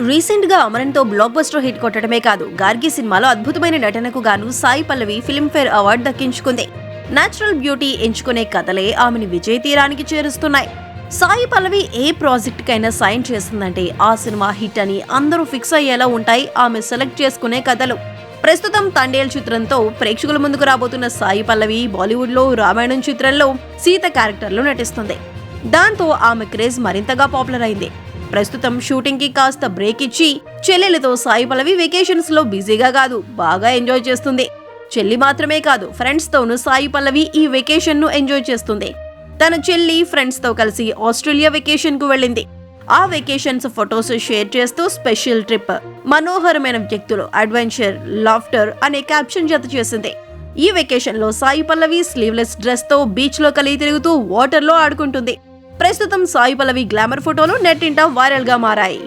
రీసెంట్గా అమరన్తో blockbuster hit కొట్టడమే కాదు గార్గి సినిమాలో అద్భుతమైన నటనకు గాను సాయి పల్లవి ఫిల్మ్ఫేర్ అవార్డు దక్కించుకుంది. నేచురల్ బ్యూటీ ఎంచుకునే కథలే ఆమెను విజయ తీరానికి చేరుస్తున్నాయి. సాయి పల్లవి ఏ ప్రాజెక్ట్కైనా సైన్ చేస్తుందంటే ఆ సినిమా హిట్ అని అందరూ ఫిక్స్ అయ్యేలా ఉంటాయి ఆమె సెలెక్ట్ చేసుకునే కథలు. ప్రస్తుతం తండేల్ చిత్రంతో ప్రేక్షకుల ముందుకు రాబోతున్న సాయి పల్లవి బాలీవుడ్లో రామాయణం చిత్రంలో సీత క్యారెక్టర్లో నటిస్తుంది. దాంతో ఆమె క్రేజ్ మరింతగా పాపులర్ అయింది. ప్రస్తుతం షూటింగ్కి కాస్త బ్రేక్ ఇచ్చి చెల్లెలతో సాయి పల్లవి వెకేషన్స్లో బిజీగా కాదు బాగా ఎంజాయ్ చేస్తుంది. చెల్లి మాత్రమే కాదు ఫ్రెండ్స్ తోనూ సాయి పల్లవి ఈ వెకేషన్ను ఎంజాయ్ చేస్తుంది. తన చెల్లి ఫ్రెండ్స్తో కలిసి ఆస్ట్రేలియా వెకేషన్కు వెళ్ళింది. ఆ వెకేషన్స్ ఫొటోస్ షేర్ చేస్తూ స్పెషల్ ట్రిప్ మనోహరమైన వ్యక్తులు అడ్వెంచర్ లాఫ్టర్ అనే క్యాప్షన్ జత చేసింది. ఈ వెకేషన్లో సాయి పల్లవి స్లీవ్లెస్ డ్రెస్తో బీచ్లో కలిగి తిరుగుతూ వాటర్లో ఆడుకుంటుంది. ప్రస్తుతం సాయి పల్లవి గ్లామర్ ఫోటోలు నెట్టింట వైరల్గా మారాయి.